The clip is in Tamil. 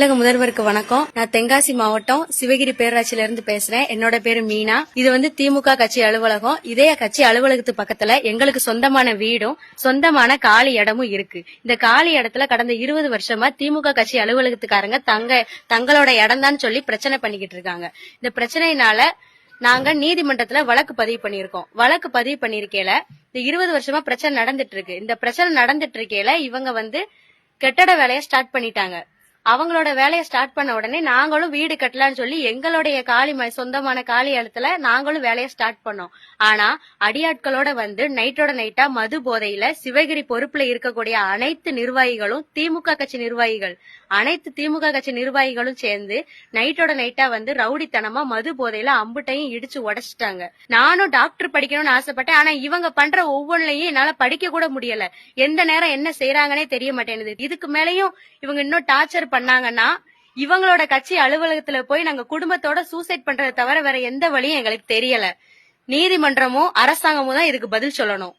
தமிழக முதல்வருக்கு வணக்கம். நான் தென்காசி மாவட்டம் சிவகிரி பேரூராட்சியில இருந்து பேசுறேன். என்னோட பேரு மீனா. இது வந்து திமுக கட்சி அலுவலகம். இதே கட்சி அலுவலகத்து பக்கத்துல எங்களுக்கு சொந்தமான வீடும் சொந்தமான காலி இடமும் இருக்கு. இந்த காலி இடத்துல கடந்த இருபது வருஷமா திமுக கட்சி அலுவலகத்துக்காரங்க தங்க தங்களோட இடம் சொல்லி பிரச்சனை பண்ணிக்கிட்டு இருக்காங்க. இந்த பிரச்சனையினால நாங்க நீதிமன்றத்துல வழக்கு பதிவு பண்ணியிருக்கோம். வழக்கு பதிவு பண்ணிருக்கையில இந்த இருபது வருஷமா பிரச்சனை நடந்துட்டு இருக்கு. இந்த பிரச்சனை நடந்துட்டு இருக்கையில இவங்க வந்து கெட்டட வேலையை ஸ்டார்ட் பண்ணிட்டாங்க. அவங்களோட வேலையை ஸ்டார்ட் பண்ண உடனே நாங்களும் வீடு கட்டலாம்னு சொல்லி எங்களுடைய காலி ம- சொந்தமான காலி இடத்துல நாங்களும் வேலையை ஸ்டார்ட் பண்ணோம். ஆனா அடியாட்களோட வந்து நைட்டோட நைட்டா மது போதையில சிவகிரி பொறுப்புல இருக்கக்கூடிய அனைத்து நிர்வாகிகளும் திமுக கட்சி நிர்வாகிகள் அனைத்து திமுக கட்சி நிர்வாகிகளும் சேர்ந்து நைட்டோட நைட்டா வந்து ரவுடித்தனமா மது போதையில அம்புட்டையும் இடிச்சு உடைச்சிட்டாங்க. நானும் டாக்டர் படிக்கணும்னு ஆசைப்பட்டேன். ஆனா இவங்க பண்ற ஒவ்வொன்றையும் என்னால படிக்க கூட முடியல. எந்த நேரம் என்ன செய்யறாங்கன்னே தெரிய மாட்டேங்குது. இதுக்கு மேலயும் இவங்க இன்னும் டார்ச்சர் பண்ணாங்கன்னா இவங்களோட கட்சி அலுவலகத்துல போய் நாங்க குடும்பத்தோட சூசைட் பண்றதை தவிர வேற எந்த வழியும் எங்களுக்கு தெரியல. நீதிமன்றமும் அரசாங்கமும் தான் இதுக்கு பதில் சொல்லணும்.